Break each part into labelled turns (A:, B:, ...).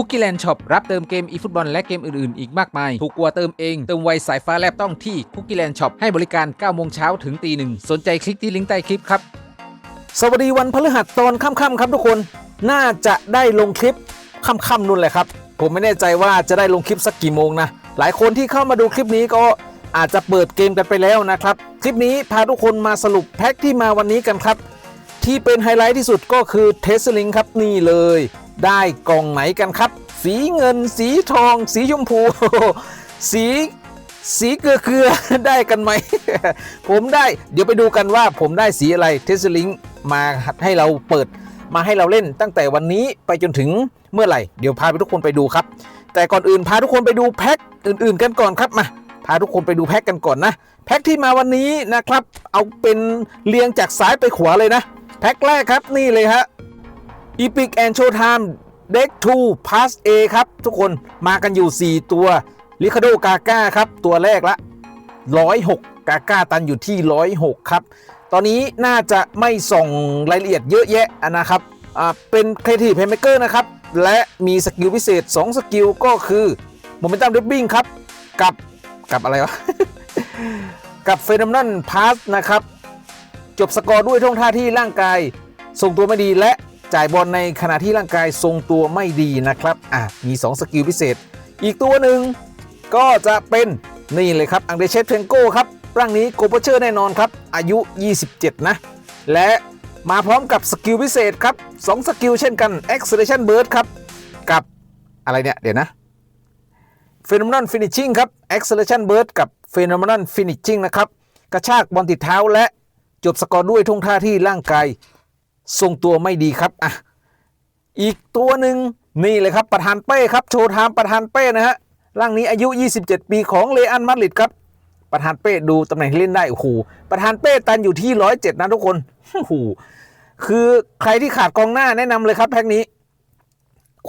A: คุกกี้แลนด์ช็อปรับเติมเกมอีฟุตบอลและเกมอื่นๆ อีกมากมาย ถูกกว่าเติมเอง เติมไวสายฟ้าแลบต้องที่คุกกี้แลนด์ช็อปให้บริการ 9 โมงเช้าถึงตีหนึ่งสนใจคลิกที่ลิงก์ใต้คลิปครับ
B: สวัสดีวันพฤหัสตอนค่ำๆครับทุกคน น่าจะได้ลงคลิปค่ำๆนู่นแหละครับ ผมไม่แน่ใจว่าจะได้ลงคลิปสักกี่โมงนะ หลายคนที่เข้ามาดูคลิปนี้ก็อาจจะเปิดเกมกันไปแล้วนะครับ คลิปนี้พาทุกคนมาสรุปแพ็คที่มาวันนี้กันครับ ที่เป็นไฮไลท์ที่สุดก็คือเทสลิงครับนี่เลย ได้กล่องไหนกันครับ สีเงิน สีทอง สีชมพู สีสีเกลือเกลือได้กันไหม ผมได้เดี๋ยวไปดูกันว่าผมได้สีอะไรเทสลิงมาให้เราเปิดมาให้เราเล่นตั้งแต่วันนี้ไปจนถึงเมื่อไหร่ เดี๋ยวพาไปทุกคนไปดูครับ แต่ก่อนอื่นพาทุกคนไปดูแพ็คอื่น ๆ กันก่อนครับมาพาทุกคนไปดูแพ็คกันก่อนนะ แพ็คที่มาวันนี้นะครับ เอาเป็นเรียงจากซ้ายไปขวาเลยนะ แพ็คแรกครับนี่เลยฮะ Epic and Showtime Deck 2 Pass A ครับ ทุกคนมากันอยู่ 4 ตัวลิคาโดกาก้าครับ ตัวแรกละ 106 กาก้าตันอยู่ที่ 106 ครับ ตอนนี้น่าจะไม่ส่งรายละเอียดเยอะแยะนะครับเป็น Creative Playmaker นะครับ และมีสกิลพิเศษ 2 สกิลก็คือ Momentum Dribbling ครับ กับกับอะไรวะ กับ Phenomenon Pass นะครับ จบสกอร์ด้วยท่วงท่าที่ร่างกายทรงตัวไม่ดีและ จ่ายบอลในขณะที่ร่างกายทรงตัวไม่ดีนะครับอะมี 2 สกิลพิเศษ อีกตัวหนึ่งก็จะเป็นนี่เลยครับอังเดเชฟเทนโก้ครับร่างนี้โกโปเชอร์แน่นอนครับอายุ 27 นะ และมาพร้อมกับสกิลพิเศษครับ2สกิลเช่นกัน Acceleration Burst ครับ กับอะไรเนี่ย เดี๋ยวนะ Phenomenon Finishing ครับ Acceleration Burst กับ Phenomenon Finishing นะครับ กระชากบอลติดเท้าและจบสกอร์ด้วยท่วงท่าที่ร่างกาย ทรงตัวไม่ดีครับอะอีกตัวหนึ่งนี่เลยครับประธานเป้ครับโชว์ไทม์ประธานเป้นะฮะร่างนี้อายุ 27 ปีของเลอันมาดริดครับ ประธานเป้ดูตำแหน่งที่เล่นได้โอ้โหประธานเป้ตันอยู่ที่ 107 นะทุกคนโอ้โหคือใครที่ขาดกองหน้าแนะนำเลยครับแพ็กนี้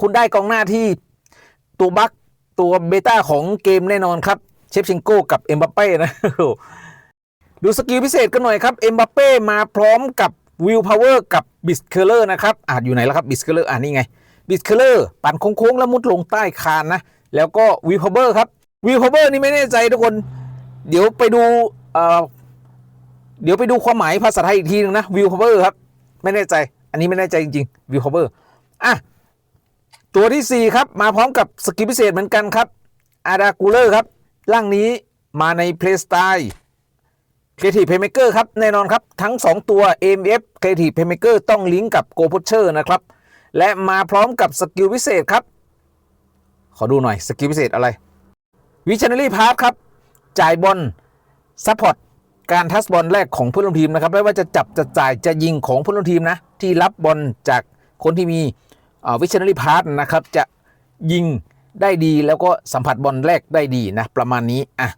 B: คุณได้กองหน้าที่ตัวบัคตัวเบต้าของเกมแน่นอนครับ เชฟชิงโก้กับเอ็มบัปเป้นะดูสกิลพิเศษกันหน่อยครับเอ็มบัปเป้มาพร้อมกับ วิลพาวเวอร์กับบิสเคเลอร์นะครับอ่าอยู่ไหนแล้วครับบิสเคเลอร์อ่านี่ไงบิสเคเลอร์ปั่นโค้งๆแล้วมุดลงใต้คานนะ แล้วก็วิลพาวเวอร์ครับวิลพาวเวอร์นี่ไม่แน่ใจทุกคน เดี๋ยวไปดูเอ่อเดี๋ยวไปดูความหมายภาษาไทยอีกทีนึงนะวิลพาวเวอร์ครับไม่แน่ใจ อันนี้ไม่แน่ใจจริงๆวิลพาวเวอร์อะตัวที่ 4 ครับ มาพร้อมกับสกิลพิเศษเหมือนกันครับอาดากูเลอร์ครับร่างนี้มาในเพลย์สไตล์ Creative Playmaker ครับแน่นอนครับทั้ง 2 ตัว AMF Creative Playmaker ต้องลิงก์กับ Go Pusher นะครับ และมาพร้อมกับสกิลพิเศษครับ ขอดูหน่อยสกิลพิเศษอะไร Visionary Pass ครับ จ่ายบอลซัพพอร์ตการทัสบอลแรกของผู้ร่วมทีมนะครับไม่ว่าจะจับจะจ่ายจะยิงของผู้ร่วมทีมนะ ที่รับบอลจากคนที่มีวิช i น n รีพาร์นะครับ จะยิงได้ดีแล้วก็สัมผัสบอลแรกได้ดีนะ ประมาณนี้ อะ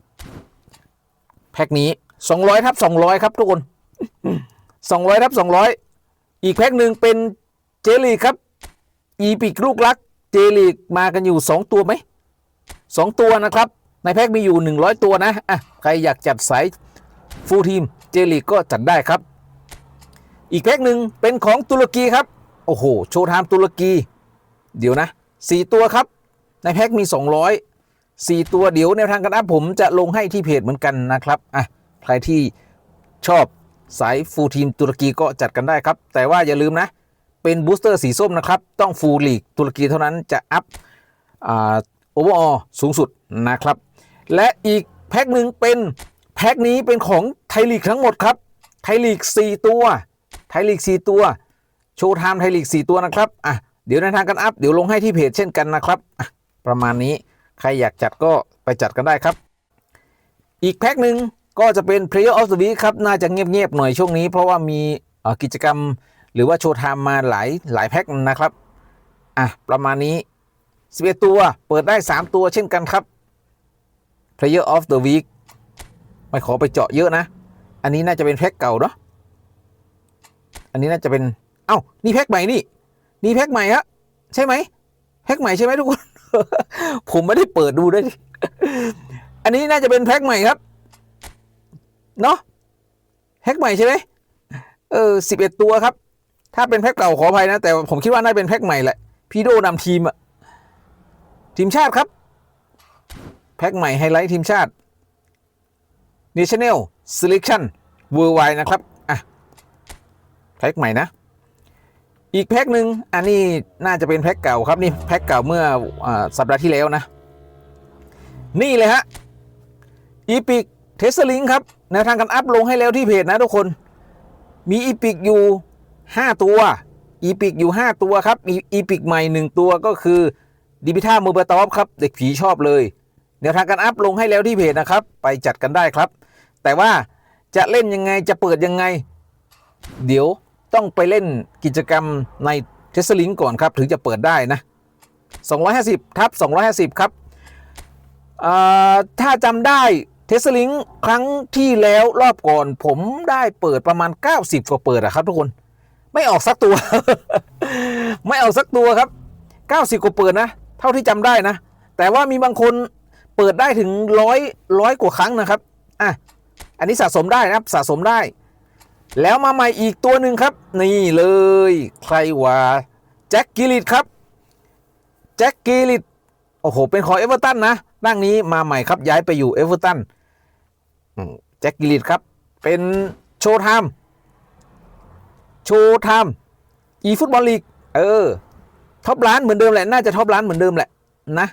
B: แพ็กนี้ 200ทับ200ครับทุกคน200ทับ200อีกแพ็กหนึ่งเป็นเจลีครับ อีปิกลูกรัก เจลีมากันอยู่2ตัวไหม2ตัวนะครับ ในแพ็กมีอยู่100ตัวนะอะใครอยากจัดสายฟูลทีมเจลีก็จัดได้ครับ อีกแพ็กหนึ่งเป็นของตุรกีครับ โอ้โห โชว์ไทม์ตุรกี เดี๋ยวนะ4ตัวครับ ในแพ็กมี200 4ตัวเดี๋ยวแนวทางการอัพผมจะลงให้ที่เพจเหมือนกันนะครับอะ ใครที่ชอบสายฟูลทีมตุรกีก็จัดกันได้ครับ แต่ว่าอย่าลืมนะ เป็นบูสเตอร์สีส้มนะครับ ต้องฟูลลีกตุรกีเท่านั้นจะอัพโอเวอร์ออสูงสุดนะครับ และอีกแพ็คหนึ่งเป็นแพ็คนี้เป็นของไทยลีกทั้งหมดครับ ไทยลีก 4 ตัว ไทยลีก 4 ตัว โชว์ไทม์ไทยลีก 4 ตัวนะครับ อะ เดี๋ยวในทางการอัพ เดี๋ยวลงให้ที่เพจเช่นกันนะครับ อะ ประมาณนี้ ใครอยากจัดก็ไปจัดกันได้ครับ อีกแพ็คหนึ่ง ก็จะเป็น Player of the Week ครับ น่าจะเงียบๆหน่อยช่วงนี้ เพราะว่ามีกิจกรรมหรือว่าโชว์ไทม์มาหลายหลายแพ็คนะครับ อะ ประมาณนี้ 11 ตัวเปิดได้ 3 ตัวเช่นกันครับ Player of the Week ไม่ขอไปเจาะเยอะนะ อันนี้น่าจะเป็นแพ็คเก่าเนาะอันนี้น่าจะเป็นเอ้านี่แพ็คใหม่นี่นี่แพ็คใหม่ฮะใช่ไหมแพ็คใหม่ใช่ไหมทุกคน ผมไม่ได้เปิดดูด้วย อันนี้น่าจะเป็นแพ็คใหม่ครับ เนาะแพ็คใหม่ใช่ไหมเออสิบเอ็ดตัวครับ ถ้าเป็นแพ็คเก่าขออภัยนะ แต่ผมคิดว่าน่าจะเป็นแพ็คใหม่แหละพีโดนำทีมอะทีมชาติครับ แพ็คใหม่ไฮไลท์ทีมชาติ National Selection Worldwide นะครับอะแพ็คใหม่นะ อีกแพ็คหนึ่งอันนี้น่าจะเป็นแพ็คเก่าครับ นี่แพ็คเก่าเมื่ออสัปดาห์ที่แล้วนะ นี่เลยฮะอีพิก ทสลิงครับแนวทางการอัพลงให้แล้วที่เพจนะทุกคน มีอีพิกอยู่ 5 ตัวอีพิกอยู่ 5 ตัวครับมีอีพิกใหม่ 1 ตัวก็คือดิบิท่าโมเบอร์ตอฟครับ เด็กผีชอบเลยแนวทางการอัพลงให้แล้วที่เพจนะครับ ไปจัดกันได้ครับ แต่ว่าจะเล่นยังไงจะเปิดยังไง เดี๋ยวต้องไปเล่นกิจกรรมในเทสลิงก่อนครับ ถึงจะเปิดได้นะ 250 ทับ 250 ครับถ้าจำได้ สลิงครั้งที่แล้วรอบก่อนผมได้เปิดประมาณ 90 กว่าเปิดอะครับทุกคน ไม่ออกสักตัว ไม่ออกสักตัวครับ 90 กว่าเปิดนะ เท่าที่จำได้นะ แต่ว่ามีบางคนเปิดได้ถึงร้อยร้อยกว่าครั้งนะครับอะอันนี้สะสมได้นะครับสะสมได้ แล้วมาใหม่อีกตัวหนึ่งครับ นี่เลย ใครว่าแจ็คกิลิตครับแจ็คกิลิตโอ้โห เป็นของเอเวอร์ตันนะ ร่างนี้มาใหม่ครับ ย้ายไปอยู่เอเวอร์ตัน แจ็คกิลิตครับ เป็นโชว์ไทม์โชว์ไทม์อีฟุตบอลลีกเออท็อปร้านเหมือนเดิมแหละ น่าจะท็อปร้านเหมือนเดิมแหละนะ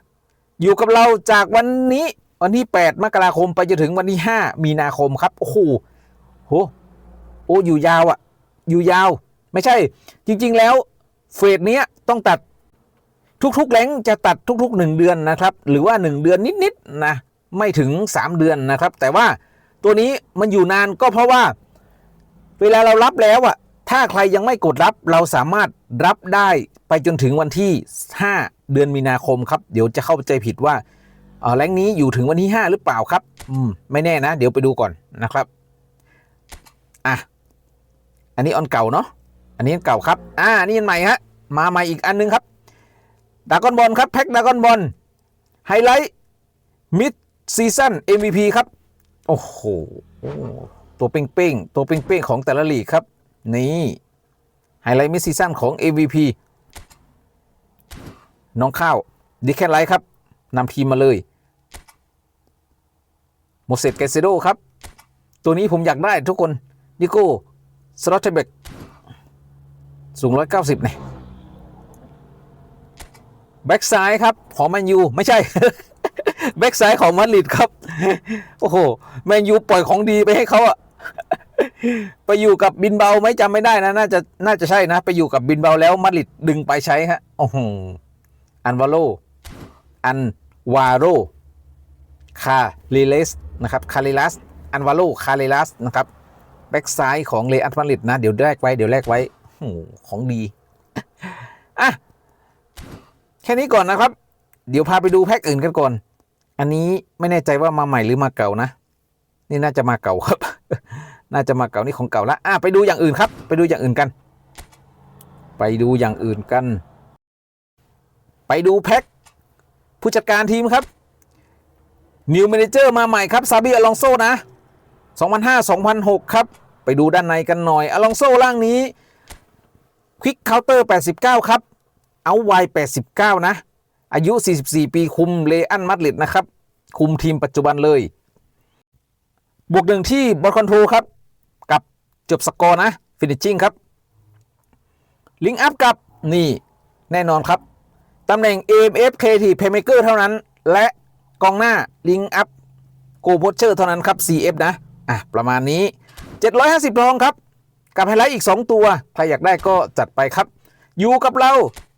B: อยู่กับเราจากวันนี้วันที่ 8 มกราคมไปจนถึงวันที่ 5 มีนาคมครับ โอ้โหโหโอ้อยู่ยาวอะ่ะ อยู่ยาว ไม่ใช่ จริง ๆ แล้วเฟสเนี้ยต้องตัดทุกๆแหลงจะตัดทุก ๆ 1 เดือนนะครับ หรือว่า 1 เดือนนิด ๆ นะ ไม่ถึง 3 เดือนนะครับ แต่ว่า ตัวนี้มันอยู่นานก็เพราะว่า เวลาเรารับแล้วอะถ้าใครยังไม่กดรับเราสามารถรับได้ไปจนถึงวันที่ 5 เดือนมีนาคมครับ เดี๋ยวจะเข้าใจผิดว่าแรงนี้อยู่ถึงวันที่ 5 หรือเปล่าครับ อืม ไม่แน่นะ เดี๋ยวไปดูก่อนนะครับ อะ อันนี้ออนเก่าเนาะ อันนี้อันเก่าครับ อ่า นี่อันใหม่ฮะ มาใหม่อีกอันนึงครับดากอนบอลครับ แพ็คดากอนบอลไฮไลท์มิดซีซั่น MVP ครับ โอ้โห ตัวเป้งๆตัวเป้งๆของแต่ละลีกครับ นี่ไฮไลท์มิดซีซั่นของ MVP น้องข้าวดิแคนไลท์ครับนำทีมมาเลยโมเสสเกเซโดครับ ตัวนี้ผมอยากได้ทุกคนดิโก้สลอตเทเบกสูง 190เนี่ยแบ็กซ้ายครับ ของแมนยู ไม่ใช่ แบ็กซ้ายของมาดริดครับ โอ้โห แมนยูปล่อยของดีไปให้เขาอะไปอยู่กับบินเบาไหมจำไม่ได้นะ น่าจะน่าจะใช่นะ ไปอยู่กับบินเบาแล้วมาดริดดึงไปใช้ฮะโอ้โหอันวาโลอันวาโรคาลิเลสนะครับคาลิลัสอันวาโลคาลิลัสนะครับแบ็กซ้ายของเลอันมาดริดนะ เดี๋ยวแลกไว้เดี๋ยวแลกไว้โอ้ของดีอะแค่นี้ก่อนนะครับ เดี๋ยวพาไปดูแพ็กอื่นกันก่อน อันนี้ไม่แน่ใจว่ามาใหม่หรือมาเก่านะ นี่น่าจะมาเก่าครับ น่าจะมาเก่านี่ของเก่าละอะไปดูอย่างอื่นครับ ไปดูอย่างอื่นกัน ไปดูอย่างอื่นกัน ไปดูแพ็คผู้จัดการทีมครับนิว m ม n เจอร์มาใหม่ครับซาบิอลองโซนะ2005-2006 ครับ ไปดูด้านในกันหน่อยอลองโซร่างนี้ควิกเคาน์เตอร์89 ครับ เอาไว89 นะ อายุ 44 ปีคุมเลอันมัดลิดนะครับ คุมทีมปัจจุบันเลย บวกหนึ่งที่บอลคอนโทรลครับ กับจบสกอร์นะฟินิชชิ่งครับ ลิงอัพกับนี่แน่นอนครับ ตำแหน่ง AMF Creative Playmaker เท่านั้น และกองหน้าลิงอัพโกโพเชอร์เท่านั้นครับ CF นะ อะ ประมาณนี้ 750ทองครับ กับไฮไลท์อีก 2 ตัว ใครอยากได้ก็จัดไปครับ อยู่กับเรา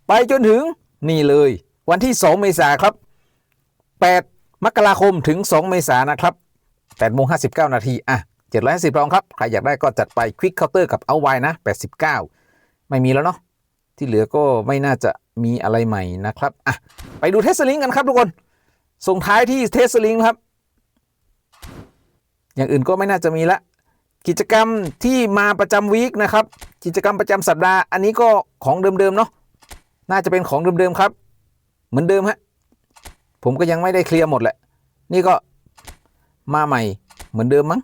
B: ไปจนถึงนี่เลย วันที่ 2 เมษายนครับ 8 มกราคมถึง 2 เมษายนนะครับ8โมง59 นาทีอะ750รองครับ ใครอยากได้ก็จัดไปควิกเคาน์เตอร์กับเอาไวนะ 89 ไม่มีแล้วเนาะที่เหลือก็ไม่น่าจะมีอะไรใหม่นะครับอะไปดูเทสลิงกันครับทุกคน ส่งท้ายที่เทสลิงครับ อย่างอื่นก็ไม่น่าจะมีละ กิจกรรมที่มาประจำวีคนะครับ กิจกรรมประจำสัปดาห์ อันนี้ก็ของเดิมๆเนาะน่าจะเป็นของเดิมๆครับ เหมือนเดิมฮะ ผมก็ยังไม่ได้เคลียร์หมดแหละ นี่ก็มาใหม่เหมือนเดิมมั้ง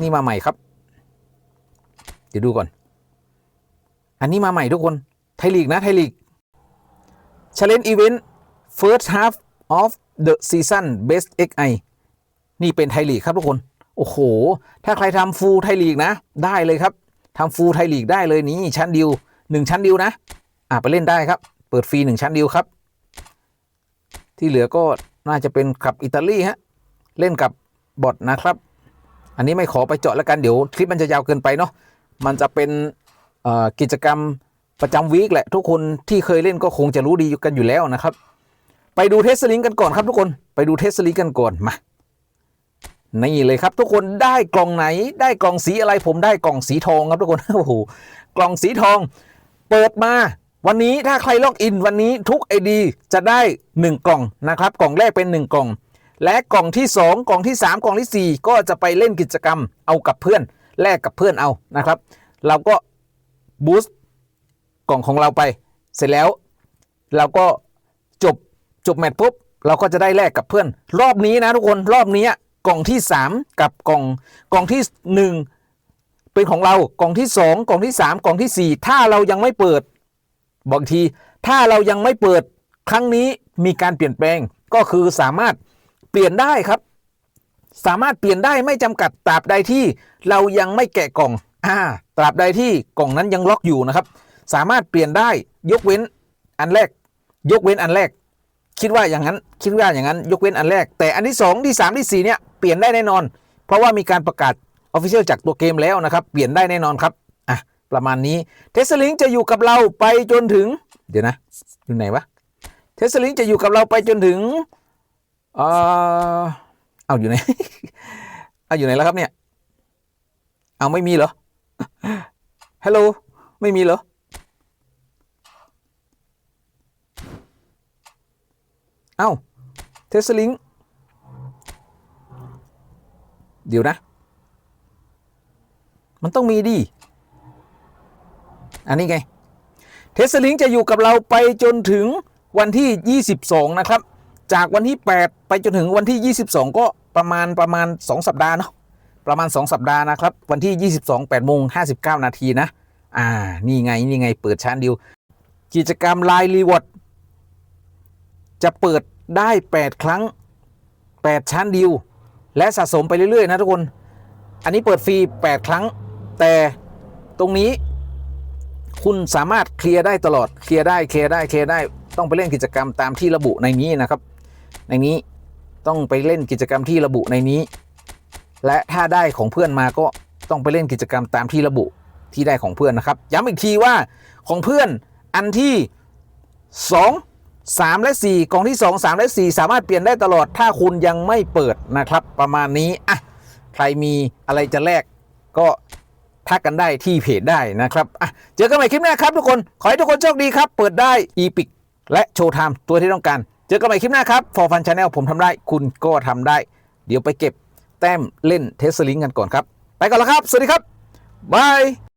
B: นี่มาใหม่ครับ เดี๋ยวดูก่อน อันนี้มาใหม่ทุกคน ไทยลีกนะไทยลีก Challenge Event First Half of the Season Best XI นี่เป็นไทยลีกครับทุกคน โอ้โห ถ้าใครทำฟูลไทยลีกนะ ได้เลยครับ ทำฟูลไทยลีกได้เลยนี่ชั้นดิวหนึ่งชั้นดิวนะ อะไปเล่นได้ครับ เปิดฟรีหนึ่งชั้นดิวครับ ที่เหลือก็น่าจะเป็นขับอิตาลีฮะเล่นกับบอทนะครับ อันนี้ไม่ขอไปเจาะแล้วกันเดี๋ยวคลิปมันจะยาวเกินไปเนาะมันจะเป็นกิจกรรมประจำวีคแหละ ทุกคนที่เคยเล่นก็คงจะรู้ดีกันอยู่แล้วนะครับ ไปดูเทสลิงกันก่อนครับทุกคนไปดูเทสลิงกันก่อนมา นี่เลยครับทุกคนได้กล่องไหน ได้กล่องสีอะไรผมได้กล่องสีทองครับทุกคนโอ้โหกล่องสีทอง เปิดมา วันนี้ถ้าใครล็อกอินวันนี้ทุกไอดีจะได้ 1 กล่องนะครับ กล่องแรกเป็น 1 กล่อง และกล่องที่ 2 กล่องที่ 3 กล่องทีสี่4 ก็จะไปเล่นกิจกรรมเอากับเพื่อนแลกกับเพื่อนเอานะครับ เราก็บูสต์กล่องของเราไป เสร็จแล้ว เราก็จบจบแมตช์ปุ๊บเราก็จะได้แลกกับเพื่อน รอบนี้นะทุกคนรอบนี้ กล่องที่ 3 กับกล่องกล่องที่ 1 เป็นของเรากล่องที่ 2 กล่องที่ 3 กล่องทีสี่4 ถ้าเรายังไม่เปิดบางที ถ้าเรายังไม่เปิดครั้งนี้มีการเปลี่ยนแปลงก็คือสามารถเปลี่ยนได้ครับ สามารถเปลี่ยนได้ไม่จำกัดตราบใดที่เรายังไม่แกะกล่องอ่าตราบใดที่กล่องนั้นยังล็อกอยู่นะครับ สามารถเปลี่ยนได้ยกเว้นอันแรก ยกเว้นอันแรก คิดว่าอย่างนั้น คิดว่าอย่างนั้น ยกเว้นอันแรก แต่อันที่ 2 ที่ 3 ที่ 4 เนี่ย เปลี่ยนได้แน่นอน เพราะว่ามีการประกาศออฟฟิเชียลจากตัวเกมแล้วนะครับ เปลี่ยนได้แน่นอนครับอะประมาณนี้เทสลิงจะอยู่กับเราไปจนถึง เดี๋ยวนะอยู่ไหนวะเทสลิงจะอยู่กับเราไปจนถึงเอ่อเอาอยู่ไหนเอาอยู่ไหนแล้วครับเนี่ยเอาไม่มีเหรอฮัลโหลไม่มีเหรอเอ้าเทสลิง เดี๋ยวนะ มันต้องมีดิ อันนี้ไง เทสลิงจะอยู่กับเราไปจนถึงวันที่ 22 นะครับ จากวันที่ 8 ไปจนถึงวันที่ 22 ก็ประมาณประมาณ 2 สัปดาห์เนาะ ประมาณ 2 สัปดาห์นะครับ วันที่ 22 8โมง59 นาทีนะ อ่า นี่ไง นี่ไง เปิดชานดิวกิจกรรมไลน์รีวอร์ดจะเปิดได้ 8 ครั้ง 8 ชั้นดิว และสะสมไปเรื่อย ๆ นะทุกคน อันนี้เปิดฟรี 8 ครั้ง แต่ตรงนี้คุณสามารถเคลียร์ได้ตลอด เคลียร์ได้ เคลียร์ได้ เคลียร์ได้ ต้องไปเล่นกิจกรรมตามที่ระบุในนี้นะครับ ในนี้ต้องไปเล่นกิจกรรมที่ระบุในนี้ และถ้าได้ของเพื่อนมาก็ต้องไปเล่นกิจกรรมตามที่ระบุที่ได้ของเพื่อนนะครับ ย้ำอีกทีว่าของเพื่อนอันที่ 2 3 และ 4 กล่องที่ 2 3 และ 4 สามารถเปลี่ยนได้ตลอดถ้าคุณยังไม่เปิดนะครับ ประมาณนี้อะใครมีอะไรจะแลกก็ทักกันได้ที่เพจได้นะครับอะเจอกันใหม่คลิปหน้าครับทุกคน ขอให้ทุกคนโชคดีครับ เปิดได้อีพิกและโชว์ไทม์ตัวที่ต้องการ เจอกันใหม่คลิปหน้าครับฟอร์ฟันชาแนลผมทำได้คุณก็ทำได้ เดี๋ยวไปเก็บแต้มเล่นเทสลิงกันก่อนครับ ไปก่อนแล้วครับ สวัสดีครับบาย